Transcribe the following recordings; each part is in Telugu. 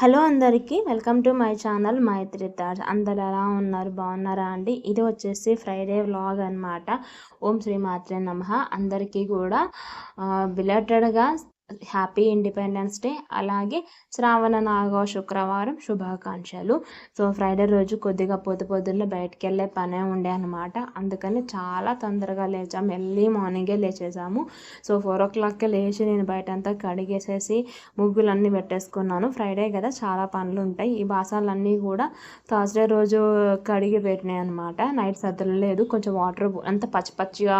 హలో అందరికీ welcome to my channel Maitri thoughts అందరు ఎలా ఉన్నారు? బాగున్నారా అండి? ఇది వచ్చేసి ఫ్రైడే వ్లాగ్ అనమాట ఓం శ్రీ మాత్రే నమ. అందరికీ కూడా బిలేటెడ్గా హ్యాపీ ఇండిపెండెన్స్ డే. అలాగే శ్రావణ నాగ శుక్రవారం శుభాకాంక్షలు. సో ఫ్రైడే రోజు కొద్దిగా పొద్దు పొద్దున్న బయటికి వెళ్ళే పనే ఉండే అనమాట అందుకని చాలా తొందరగా లేచాము ఎర్లీ మార్నింగే లేచేసాము. సో ఫోర్ ఓ క్లాక్కే లేచి నేను బయట అంతా కడిగేసేసి ముగ్గులన్నీ పెట్టేసుకున్నాను. ఫ్రైడే కదా చాలా పనులు ఉంటాయి. ఈ బాసాలన్నీ కూడా థర్స్డే రోజు కడిగి పెట్టినాయి అనమాట నైట్ సర్దలేదు. కొంచెం వాటర్ అంత పచ్చి పచ్చిగా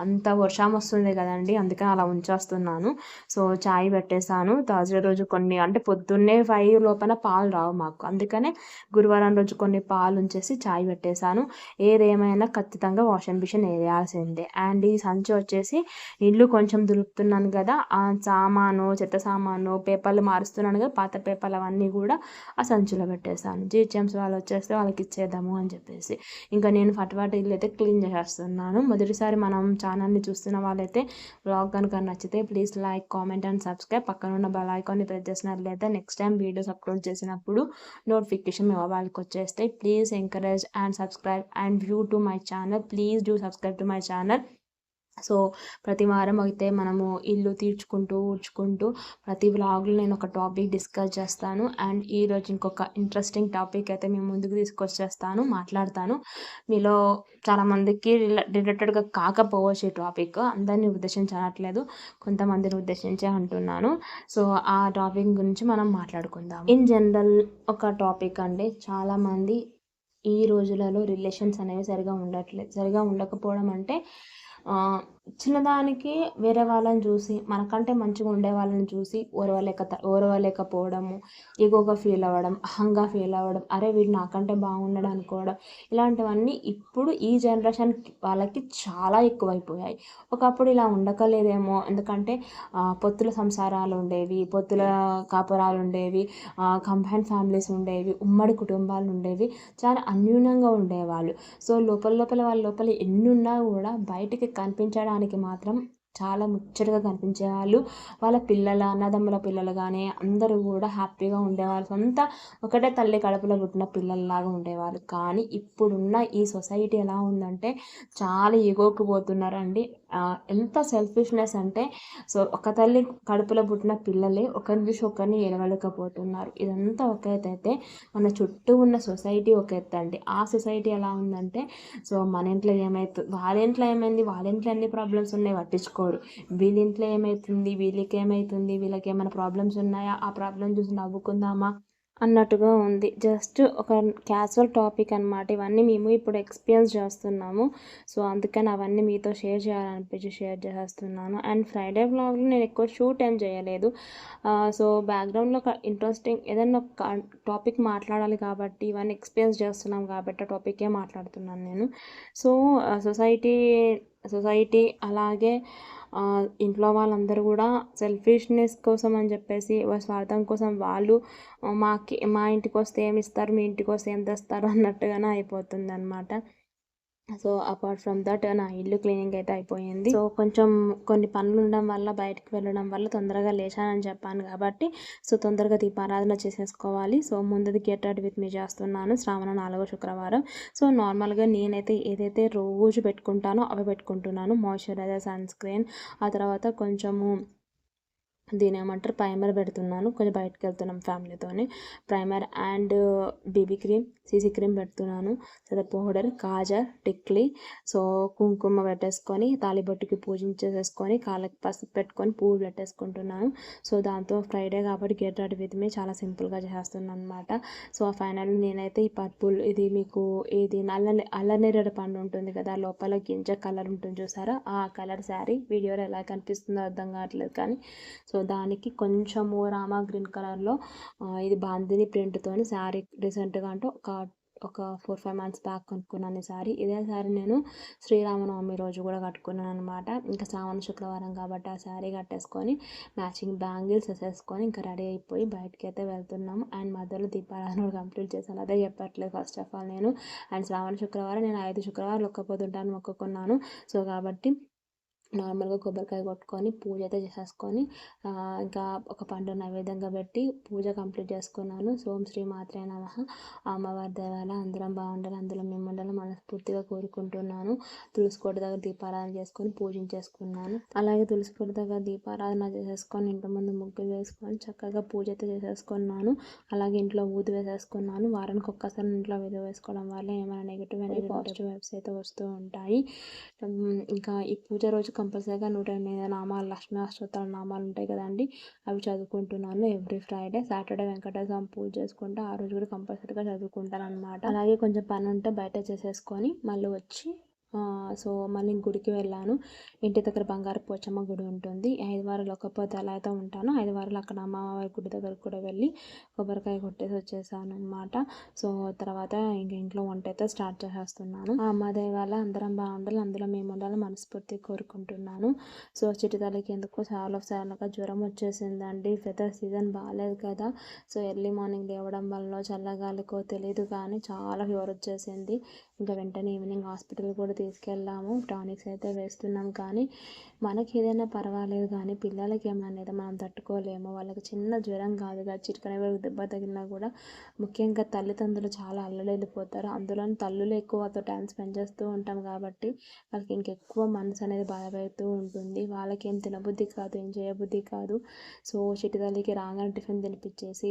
అంత వర్షం వస్తుంది కదండి అందుకని అలా ఉంచేస్తున్నాను. సో చాయ్ పెట్టేశాను. థర్స్డే రోజు కొన్ని అంటే పొద్దున్నే ఫైవ్ లోపల పాలు రావు మాకు. అందుకనే గురువారం రోజు కొన్ని పాలు ఉంచేసి చాయ్ పెట్టేశాను. ఏదేమైనా ఖచ్చితంగా వాషింగ్ మిషన్ వేయాల్సిందే అండ్ ఈ సంచి వచ్చేసి ఇల్లు కొంచెం దులుపుతున్నాను కదా ఆ సామాను చెత్త సామాను పేపర్లు మారుస్తున్నాను కదా పాత పేపర్లు అవన్నీ కూడా ఆ సంచిలో పెట్టేశాను. జీహెచ్ఎంసీ వాళ్ళు వచ్చేస్తే వాళ్ళకి ఇచ్చేద్దాము అని చెప్పేసి. ఇంకా నేను ఫటాఫట్ ఇల్లు అయితే క్లీన్ చేసేస్తున్నాను. మొదటిసారి మనం ఛానల్ని చూస్తున్న వాళ్ళైతే బ్లాగ్ కనుక నచ్చితే please like comment comment and subscribe పక్కన ఉన్న బెల్ ఐకాన్ని ప్రెస్ చేసినట్లయితే నెక్స్ట్ టైం వీడియోస్ అప్లోడ్ చేసినప్పుడు నోటిఫికేషన్ మీ వాళ్ళకి వచ్చేస్తాయి. Please encourage and subscribe and view to my channel please do subscribe to my channel so ప్రతి వారం అయితే మనము ఇల్లు తీర్చుకుంటూ ఊడ్చుకుంటూ ప్రతి వ్లాగ్లో నేను ఒక టాపిక్ డిస్కస్ చేస్తాను. అండ్ ఈరోజు ఇంకొక ఇంట్రెస్టింగ్ టాపిక్ అయితే మేము ముందుకు తీసుకొచ్చేస్తాను మాట్లాడతాను. మీలో చాలామందికి రిలేటెడ్గా కాకపోవచ్చు ఈ టాపిక్. అందరినీ ఉద్దేశించనట్లేదు కొంతమందిని ఉద్దేశించే అంటున్నాను. సో ఆ టాపిక్ గురించి మనం మాట్లాడుకుందాం ఇన్ జనరల్ ఒక టాపిక్ అండి. చాలామంది ఈ రోజులలో రిలేషన్స్ అనేవి సరిగా ఉండట్లేదు సరిగా ఉండకపోవడం అంటే 嗯 చిన్నదానికి వేరే వాళ్ళని చూసి మనకంటే మంచిగా ఉండే వాళ్ళని చూసి ఓరవలేక ఓరవలేకపోవడము ఈగోగా ఫీల్ అవ్వడం అహంగా ఫీల్ అవ్వడం అరే వీడు నాకంటే బాగున్నాడు అనుకోవడం ఇలాంటివన్నీ ఇప్పుడు ఈ జనరేషన్ వాళ్ళకి చాలా ఎక్కువైపోయాయి. ఒకప్పుడు ఇలా ఉండకలేదేమో ఎందుకంటే పొత్తుల సంసారాలు ఉండేవి పొత్తుల కాపురాలు ఉండేవి కంబైన్ ఫ్యామిలీస్ ఉండేవి ఉమ్మడి కుటుంబాలు ఉండేవి చాలా అన్యూనంగా ఉండేవాళ్ళు. సో లోపల లోపల వాళ్ళ లోపల ఎన్నున్నా కూడా బయటికి కనిపించడానికి మాత్రం చాలా ముచ్చటగా కనిపించేవాళ్ళు. వాళ్ళ పిల్లల అన్నదమ్ముల పిల్లలు కానీ అందరూ కూడా హ్యాపీగా ఉండేవాళ్ళు. సొంత ఒకటే తల్లి కడుపులో పుట్టిన పిల్లల్లాగా ఉండేవాళ్ళు. కానీ ఇప్పుడున్న ఈ సొసైటీ ఎలా ఉందంటే చాలా ఎగోకి పోతున్నారండి. ఎంత సెల్ఫిష్నెస్ అంటే సో ఒక తల్లి కడుపులో పుట్టిన పిల్లలే ఒకరి చూసి ఒకరిని ఎడవలేకపోతున్నారు ఇదంతా ఒక అయితే మన చుట్టూ ఉన్న సొసైటీ ఒక అండి. ఆ సొసైటీ ఎలా ఉందంటే సో మన ఇంట్లో ఏమవుతుంది వాళ్ళ ఇంట్లో ఏమైంది వాళ్ళ ఇంట్లో ఎన్ని ప్రాబ్లమ్స్ ఉన్నాయి పట్టించుకోరు. వీళ్ళ ఇంట్లో ఏమవుతుంది వీళ్ళకి ఏమవుతుంది వీళ్ళకి ఏమైనా ప్రాబ్లమ్స్ ఉన్నాయా? ఆ ప్రాబ్లమ్ చూసి నవ్వుకుందామా? అన్నట్టుగా ఉంది. జస్ట్ ఒక క్యాజువల్ టాపిక్ అనమాట ఇవన్నీ మేము ఇప్పుడు ఎక్స్పీరియన్స్ చేస్తున్నాము. సో అందుకని అవన్నీ మీతో షేర్ చేయాలనిపించి షేర్ చేస్తున్నాను. అండ్ ఫ్రైడే బ్లాగ్లో నేను ఎక్కువ షూట్ ఏం చేయలేదు. సో బ్యాక్గ్రౌండ్లో ఒక ఇంట్రెస్టింగ్ ఏదైనా ఒక టాపిక్ మాట్లాడాలి కాబట్టి ఇవన్నీ ఎక్స్పీరియన్స్ చేస్తున్నాం కాబట్టి ఆ టాపికే మాట్లాడుతున్నాను నేను. సో సొసైటీ సొసైటీ అలాగే ఇంట్లో వాళ్ళందరూ కూడా సెల్ఫిష్నెస్ కోసం అని చెప్పేసి స్వార్థం కోసం వాళ్ళు మాకి మా ఇంటికి వస్తే ఏమి ఇస్తారు మీ ఇంటికి వస్తే ఏం తెస్తారు అన్నట్టుగానే అయిపోతుంది అనమాట సో అపార్ట్ ఫ్రమ్ దట్ నా ఇల్లు క్లీనింగ్ అయితే అయిపోయింది. సో కొంచెం కొన్ని పనులు ఉండడం వల్ల బయటకు వెళ్ళడం వల్ల తొందరగా లేచానని చెప్పాను కాబట్టి సో తొందరగా దీపారాధన చేసేసుకోవాలి. సో ముందుది గెట్ రెడ్ విత్ మీ చేస్తున్నాను శ్రావణ నాలుగో శుక్రవారం. సో నార్మల్గా నేనైతే ఏదైతే రోజు పెట్టుకుంటానో అవి పెట్టుకుంటున్నాను. మాయిశ్చరైజర్ సన్ స్క్రీన్ ఆ తర్వాత కొంచెము దీని ఏమంటారు? ప్రైమర్ పెడుతున్నాను. కొంచెం బయటకు వెళ్తున్నాం ఫ్యామిలీతోని primer and baby cream CC cream పెడుతున్నాను. తర్వాత పౌడర్ కాజర్ టిక్లీ. సో కుంకుమ పెట్టేసుకొని తాలిబొట్టుకి పూజించేసేసుకొని కాళ్ళకి పసుపు పెట్టుకొని పువ్వు పెట్టేసుకుంటున్నాను. సో దాంతో ఫ్రైడే కాబట్టి గెట్ రెడీ విత్ మీ. చాలా సింపుల్గా చేస్తున్నాను అనమాట సో ఫైనల్ నేనైతే ఈ పర్పుల్ ఇది మీకు ఇది నల్లని అల్లనేరేడు పండు ఉంటుంది కదా లోపల గింజ కలర్ ఉంటుంది చూసారా? ఆ కలర్ శారీ. వీడియోలో ఎలా కనిపిస్తుందో అర్థం కావట్లేదు కానీ. సో దానికి కొంచెము రామా గ్రీన్ కలర్లో ఇది బాందిని ప్రింట్తో శారీ రీసెంట్గా అంటే ఒక ఒక ఫోర్ ఫైవ్ మంత్స్ బ్యాక్ కొనుక్కున్నాను ఈ శారీ. ఇదే శారీ నేను శ్రీరామనవమి రోజు కూడా కట్టుకున్నాను అనమాట ఇంకా శ్రావణ శుక్రవారం కాబట్టి ఆ శారీ కట్టేసుకొని మ్యాచింగ్ బ్యాంగిల్స్ వేసేసుకొని ఇంకా రెడీ అయిపోయి బయటకి అయితే వెళ్తున్నాము. అండ్ మధ్యలో దీపారాధన కూడా కంప్లీట్ చేశాను. అదే చెప్పట్లేదు ఫస్ట్ ఆఫ్ ఆల్ నేను. అండ్ శ్రావణ శుక్రవారం నేను ఐదు శుక్రవారం ఒక్కపోతుంటాను మొక్కుకున్నాను. సో కాబట్టి నార్మల్గా కొబ్బరికాయ కొట్టుకొని పూజ అయితే చేసేసుకొని ఇంకా ఒక పండు నైవేద్యంగా పెట్టి పూజ కంప్లీట్ చేసుకున్నాను. సోం శ్రీ మాత్రే నమ. అమ్మవారి దేవాల అందరం బాగుండాలి. అందులో మేము ఉండాలి మనస్ఫూర్తిగా కోరుకుంటున్నాను. తులసి కోట దగ్గర దీపారాధన చేసుకొని పూజించేసుకున్నాను అలాగే తులసి కోట దగ్గర దీపారాధన చేసేసుకొని ఇంటి ముందు ముగ్గులు వేసుకొని చక్కగా పూజ అయితే చేసేసుకున్నాను. అలాగే ఇంట్లో ఊది వేసేసుకున్నాను. వారానికి ఒక్కసారి ఇంట్లో వీడియో వేసుకోవడం వల్ల ఏమైనా నెగిటివ్ అనేది పాజిటివ్ వైబ్స్ అయితే వస్తూ ఉంటాయి. ఇంకా ఈ పూజ రోజు కంపల్సరీగా నూట ఎనిమిది నామాలు లక్ష్మీ అష్టోత్తర నామాలు ఉంటాయి కదండి. అవి చదువుకుంటున్నాను every Friday Saturday Venkateswara Swamy పూజ చేసుకుంటే ఆ రోజు కూడా కంపల్సరీగా చదువుకుంటాను అనమాట అలాగే కొంచెం పని ఉంటే బయట చేసేసుకొని మళ్ళీ వచ్చి సో మళ్ళీ గుడికి వెళ్ళాను. ఇంటి దగ్గర బంగారు పోచమ్మ గుడి ఉంటుంది. ఐదు వారాలు ఒక్కపోతే అలా అయితే ఉంటాను. ఐదు వారాలు అక్కడ అమ్మవారి గుడి దగ్గరకు కూడా వెళ్ళి కొబ్బరికాయ కొట్టేసి వచ్చేసాను అనమాట సో తర్వాత ఇంక ఇంట్లో వంట అయితే స్టార్ట్ చేసేస్తున్నాను. ఆ అమ్మ వల్ల అందరం బాగుండాలి. అందులో మేము ఉండాలి మనస్ఫూర్తి కోరుకుంటున్నాను. సో చిటితలకి ఎందుకు చాలా సార్లుగా జ్వరం వచ్చేసిందండి. వెదర్ సీజన్ బాగాలేదు కదా. సో ఎర్లీ మార్నింగ్ లేవడం వల్ల చల్లగాలికో తెలియదు కానీ చాలా ఫీవర్ వచ్చేసింది. ఇంకా వెంటనే ఈవినింగ్ హాస్పిటల్ కూడా తీసుకెళ్ళాము టానిక్స్ అయితే వేస్తున్నాం కానీ మనకి ఏదైనా పర్వాలేదు కానీ పిల్లలకి ఏమైనా మనం తట్టుకోలేము. వాళ్ళకి చిన్న జ్వరం కాదు కదా చిటికన దెబ్బ తగిలినా కూడా ముఖ్యంగా తల్లిదండ్రులు చాలా అల్లలేళ్ళిపోతారు. అందులో తల్లులు ఎక్కువతో టైం స్పెండ్ చేస్తూ ఉంటాం కాబట్టి వాళ్ళకి ఇంకెక్కువ మనసు అనేది బాధపడుతూ ఉంటుంది. వాళ్ళకి ఏం తినబుద్ధి కాదు ఏం చేయబుద్ధి కాదు. సో చిటి తల్లికి రాగానే టిఫిన్ తినిపించేసి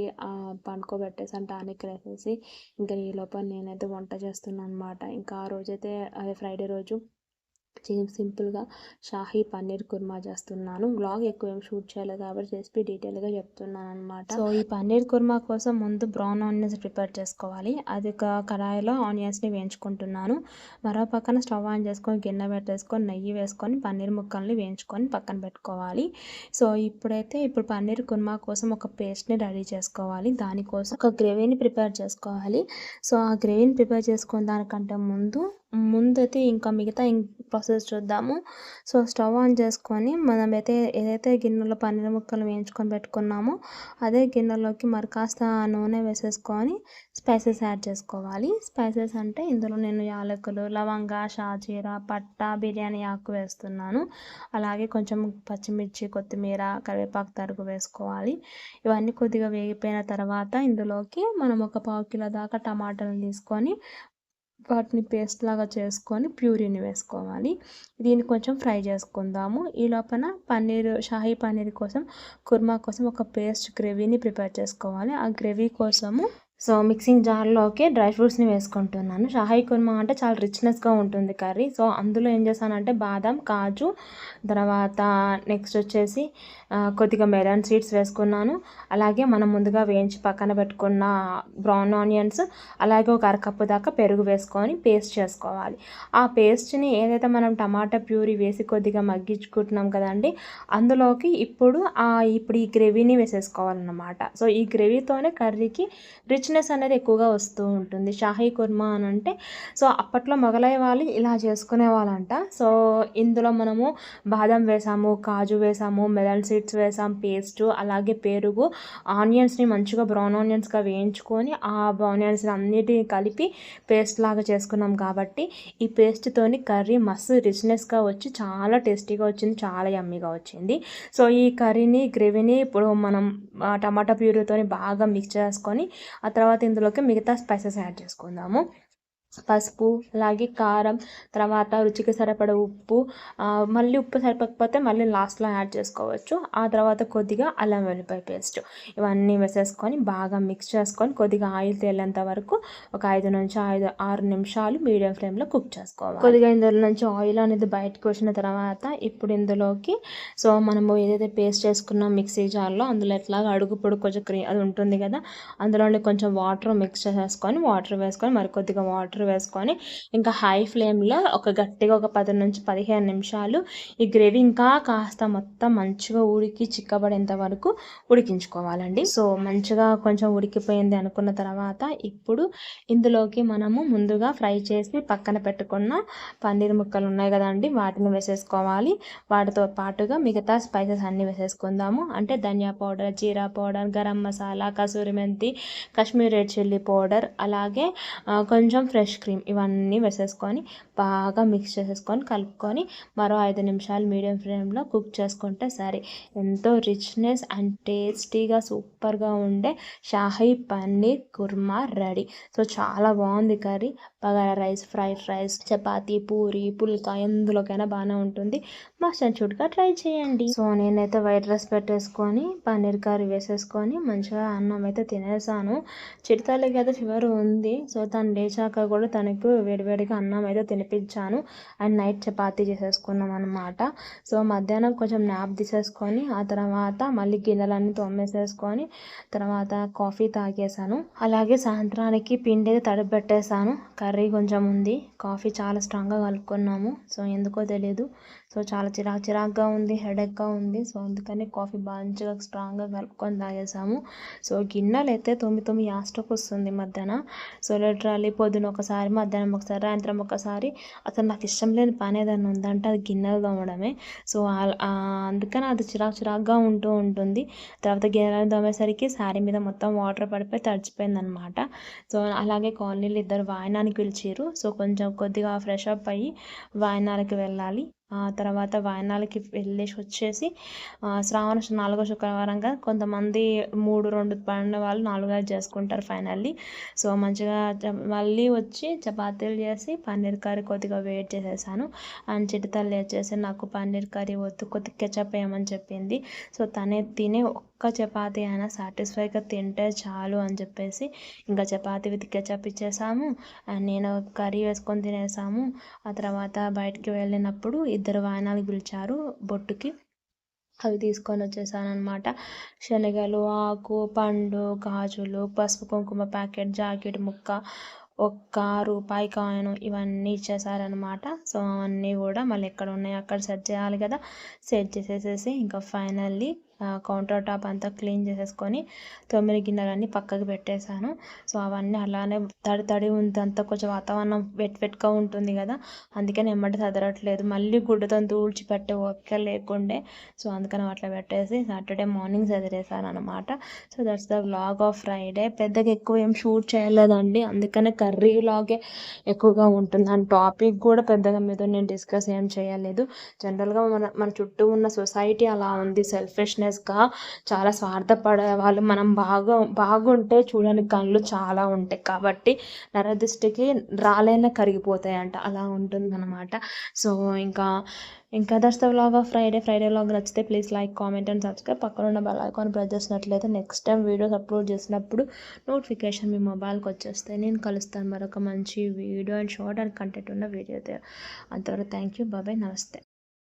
పండుకోబెట్టేసి టానిక్ వేసేసి ఇంకా ఈ లోపల నేనైతే వంట చేస్తున్నాను అనమాట ఇంకా ఆ రోజైతే అదే ఫ్రైడే రోజు సింపుల్గా షాహీ పన్నీర్ కుర్మా చేస్తున్నాను. బ్లాగ్ ఎక్కువ ఏం షూట్ చేయాలి కాబట్టి రెసిపీ డీటెయిల్గా చెప్తున్నాను అనమాట సో ఈ పన్నీర్ కుర్మా కోసం ముందు బ్రౌన్ ఆనియన్స్ ప్రిపేర్ చేసుకోవాలి. అది ఒక కడాయిలో ఆనియన్స్ని వేయించుకుంటున్నాను. మరో పక్కన స్టవ్ ఆన్ చేసుకొని గిన్నె పెట్టేసుకొని నెయ్యి వేసుకొని పన్నీర్ ముక్కల్ని వేయించుకొని పక్కన పెట్టుకోవాలి. సో ఇప్పుడైతే ఇప్పుడు పన్నీర్ కుర్మా కోసం ఒక పేస్ట్ని రెడీ చేసుకోవాలి. దానికోసం ఒక గ్రేవీని ప్రిపేర్ చేసుకోవాలి. సో ఆ గ్రేవీని ప్రిపేర్ చేసుకున్న దానికంటే ముందు ముందైతే ఇంకా మిగతా ప్రాసెస్ చూద్దాము. సో స్టవ్ ఆన్ చేసుకొని మనమైతే ఏదైతే గిన్నెలో పన్నీర్ ముక్కలు వేయించుకొని పెట్టుకున్నామో అదే గిన్నెలోకి మరి కాస్త నూనె వేసేసుకొని స్పైసెస్ యాడ్ చేసుకోవాలి. స్పైసెస్ అంటే ఇందులో నేను యాలకులు లవంగ షాజీర పట్ట బిర్యానీ ఆకు వేస్తున్నాను. అలాగే కొంచెం పచ్చిమిర్చి కొత్తిమీర కరివేపాకు తరుగు వేసుకోవాలి. ఇవన్నీ కొద్దిగా వేగిపోయిన తర్వాత ఇందులోకి మనం ఒక పావు కిలో దాకా టమాటాలు తీసుకొని వాటిని పేస్ట్ లాగా చేసుకొని ప్యూరీని వేసుకోవాలి. దీన్ని కొంచెం ఫ్రై చేసుకుందాము. ఈ లోపల పన్నీర్ షాహీ పన్నీర్ కోసం కుర్మా కోసం ఒక పేస్ట్ గ్రేవీని ప్రిపేర్ చేసుకోవాలి. ఆ గ్రేవీ కోసము సో మిక్సింగ్ జార్లోకి డ్రై ఫ్రూట్స్ని వేసుకుంటున్నాను. షాహీ కుర్మా అంటే చాలా రిచ్నెస్గా ఉంటుంది కర్రీ. సో అందులో ఏం చేశానంటే బాదం కాజు తర్వాత నెక్స్ట్ వచ్చేసి కొద్దిగా మెలన్ సీడ్స్ వేసుకున్నాను. అలాగే మనం ముందుగా వేయించి పక్కన పెట్టుకున్న బ్రౌన్ ఆనియన్స్ అలాగే ఒక అరకప్పు దాకా పెరుగు వేసుకొని పేస్ట్ చేసుకోవాలి. ఆ పేస్ట్ని ఏదైతే మనం టమాటా ప్యూరీ వేసి కొద్దిగా మగ్గించుకుంటున్నాం కదండి అందులోకి ఇప్పుడు ఇప్పుడు ఈ గ్రేవీని వేసేసుకోవాలన్నమాట. సో ఈ గ్రేవీతోనే కర్రీకి రిచ్ రిచ్నెస్ అనేది ఎక్కువగా వస్తూ ఉంటుంది. షాహీ కుర్మా అని అంటే సో అప్పట్లో మొగలయ్య వాళ్ళు ఇలా చేసుకునే వాళ్ళంట. సో ఇందులో మనము బాదం వేసాము కాజు వేసాము మెలన్ సీడ్స్ వేసాం పేస్ట్ అలాగే పెరుగు ఆనియన్స్ని మంచిగా బ్రౌన్ ఆనియన్స్గా వేయించుకొని ఆ ఆనియన్స్ అన్నిటిని కలిపి పేస్ట్ లాగా చేసుకున్నాం కాబట్టి ఈ పేస్ట్తోని కర్రీ మస్తు రిచ్నెస్గా వచ్చి చాలా టేస్టీగా వచ్చింది చాలా యమ్మీగా వచ్చింది. సో ఈ కర్రీని గ్రేవీని ఇప్పుడు మనం టమాటా ప్యూరీతో బాగా మిక్స్ చేసుకొని ఆ తర్వాత ఇందులోకి మిగతా స్పైసెస్ యాడ్ చేసుకుందాము పసుపు అలాగే కారం తర్వాత రుచికి సరిపడ ఉప్పు మళ్ళీ ఉప్పు సరిపోకపోతే మళ్ళీ లాస్ట్లో యాడ్ చేసుకోవచ్చు. ఆ తర్వాత కొద్దిగా అల్లం వెల్లిపాయ పేస్ట్ ఇవన్నీ వేసేసుకొని బాగా మిక్స్ చేసుకొని కొద్దిగా ఆయిల్ తేలేంత వరకు ఒక ఐదు నుంచి ఐదు ఆరు నిమిషాలు మీడియం ఫ్లేమ్లో కుక్ చేసుకోవాలి. కొద్దిగా ఇందులో నుంచి ఆయిల్ అనేది బయటకు వచ్చిన తర్వాత ఇప్పుడు ఇందులోకి సో మనము ఏదైతే పేస్ట్ చేసుకున్నాం మిక్సీ జార్లో అందులో ఎట్లాగా అడుగు పొడి కొంచెం క్రీ అది ఉంటుంది కదా అందులో కొంచెం వాటర్ మిక్స్ చేసేసుకొని వాటర్ వేసుకొని మరి కొద్దిగా వాటర్ వాటర్ వేసుకొని ఇంకా హై ఫ్లేమ్లో ఒక గట్టిగా ఒక పది నుంచి పదిహేను నిమిషాలు ఈ గ్రేవీ ఇంకా కాస్త మొత్తం మంచిగా ఉడికి చిక్కబడేంత వరకు ఉడికించుకోవాలండి. సో మంచిగా కొంచెం ఉడికిపోయింది అనుకున్న తర్వాత ఇప్పుడు ఇందులోకి మనము ముందుగా ఫ్రై చేసి పక్కన పెట్టుకున్న పన్నీర్ ముక్కలు ఉన్నాయి కదండి వాటిని వేసేసుకోవాలి. వాటితో పాటుగా మిగతా స్పైసెస్ అన్నీ వేసేసుకుందాము. అంటే dhaniya powder jeera powder garam masala kasuri methi Kashmir red chilli powder అలాగే కొంచెం ఫ్రెష్ ఫ్రెష్ క్రీమ్ ఇవన్నీ వేసేసుకొని బాగా మిక్స్ చేసేసుకొని కలుపుకొని మరో ఐదు నిమిషాలు మీడియం ఫ్లేమ్లో కుక్ చేసుకుంటే సరే. ఎంతో రిచ్నెస్ అండ్ టేస్టీగా సూపర్గా ఉండే షాహీ పన్నీర్ కుర్మా రెడీ. సో చాలా బాగుంది curry. Bagara rice fried rice chapati puri pulka ఎందులోకైనా బాగానే ఉంటుంది. మస్ట్ అండ్ షుడ్గా ట్రై చేయండి. సో నేనైతే వైట్ రైస్ పెట్టేసుకొని పన్నీర్ కర్రీ వేసేసుకొని మంచిగా అన్నం అయితే తినేసాను. చిరుతల్లికి అయితే ఫీవర్ ఉంది. సో తను లేచాక కూడా తనకు వేడివేడిగా అన్నం అయితే తినిపించాను. అండ్ నైట్ చపాతీ చేసేసుకున్నాం అనమాట సో మధ్యాహ్నం కొంచెం నాప్ తీసేసుకొని ఆ తర్వాత మళ్ళీ గిన్నెలన్నీ తోమేసేసుకొని తర్వాత కాఫీ తాగేసాను అలాగే సాయంత్రానికి పిండి అయితే తడిపెట్టేసాను కర్రీ కర్రీ కొంచెం ఉంది. కాఫీ చాలా స్ట్రాంగ్గా కలుపుకున్నాము. సో ఎందుకో తెలియదు సో చాలా చిరాకు చిరాకుగా ఉంది హెడేక్గా ఉంది. సో అందుకని కాఫీ మంచిగా స్ట్రాంగ్గా కలుపుకొని తాగేసాము. సో గిన్నెలు అయితే తొమ్మిది తొమ్మిది యాస్టకు వస్తుంది మధ్యాహ్నం. సో లిటరల్లీ పొద్దున ఒకసారి మధ్యాహ్నం ఒకసారి సాయంత్రం ఒకసారి. అసలు నాకు ఇష్టం లేని పని ఏదైనా ఉందంటే అది గిన్నెలు తోమడమే. సో అందుకని అది చిరాకు చిరాకుగా ఉంటూ ఉంటుంది. తర్వాత గిన్నెలు తోమేసరికి శారీ మీద మొత్తం వాటర్ పడిపోయి తడిచిపోయింది అనమాట సో అలాగే కాలనీలు ఇద్దరు వాయనానికి పిలిచారు సో కొంచెం కొద్దిగా ఫ్రెష్ అప్ అయ్యి వాయనాలకి వెళ్ళాలి. ఆ తర్వాత వాయనాలకి వెళ్ళేసి వచ్చేసి శ్రావణ నాలుగో శుక్రవారంగా కొంతమంది మూడు రెండు పడిన వాళ్ళు నాలుగు ఐదు చేసుకుంటారు ఫైనల్లీ సో మంచిగా మళ్ళీ వచ్చి చపాతీలు చేసి పన్నీర్ కర్రీ కొద్దిగా వెయిట్ చేసేసాను. అండ్ చిటితల్లి వచ్చేసి నాకు పన్నీర్ కర్రీ వద్దు కొద్దిగా కెచప్ వేయమని చెప్పింది. సో తనే తినే ఒక్క చపాతీ అయినా సాటిస్ఫైగా తింటే చాలు అని చెప్పేసి ఇంకా చపాతీ విత్ కెచప్ ఇచ్చేసాము. నేను కర్రీ వేసుకొని తినేసాము. ఆ తర్వాత బయటికి వెళ్ళినప్పుడు ఇద్దరు వాయనాలు పిలిచారు బొట్టుకి. అవి తీసుకొని వచ్చేసానమాట శనగలు ఆకు పండు గాజులు పసుపు కుంకుమ ప్యాకెట్ జాకెట్ ముక్క ఒక్క రూపాయి కాయిన్ ఇవన్నీ ఇచ్చేసారనమాట సో అవన్నీ కూడా మళ్ళీ ఎక్కడ ఉన్నాయి అక్కడ సెట్ చేయాలి కదా. సెట్ చేసేసేసి ఇంకా ఫైనల్లీ కౌంటర్ టాప్ అంతా క్లీన్ చేసేసుకొని తొమ్మిది గిన్నెలన్నీ పక్కకు పెట్టేశాను. సో అవన్నీ అలానే తడి తడి ఉంది అంతా కొంచెం వాతావరణం వెట్ వెట్గా ఉంటుంది కదా అందుకని ఎమ్మటి చదరట్లేదు మళ్ళీ గుడ్డతో తూడ్చి పెట్టే ఓపిక లేకుండే సో అందుకని అట్లా పెట్టేసి సాటర్డే మార్నింగ్ చదివేసాను అనమాట so that's the vlog of Friday. పెద్దగా ఎక్కువ ఏం షూట్ చేయలేదండి అందుకనే కర్రీ లాగే ఎక్కువగా ఉంటుంది. అండ్ టాపిక్ కూడా పెద్దగా మీద నేను డిస్కస్ ఏం చేయలేదు. జనరల్గా మన మన చుట్టూ ఉన్న సొసైటీ అలా ఉంది సెల్ఫిష్నెస్ సీరియస్గా చాలా స్వార్థపడే వాళ్ళు మనం బాగా బాగుంటే చూడని కళ్ళు చాలా ఉంటాయి. కాబట్టి నరదృష్టికి రాలేన కరిగిపోతాయంట. అలా ఉంటుందన్నమాట. సో ఇంకా ఇంకా దర్శ vlog of Friday. Friday vlog నచ్చితే please like comment and subscribe. పక్కన ఉన్న బెల్ ఐకాన్ ప్రెస్ చేసినట్లయితే నెక్స్ట్ టైం వీడియోస్ అప్లోడ్ చేసినప్పుడు నోటిఫికేషన్ మీ మొబైల్కి వచ్చేస్తే నేను కలుస్తాను మరొక మంచి video and short and content ఉన్న వీడియో అంతవరకు థ్యాంక్ యూ బాబాయ్ నమస్తే.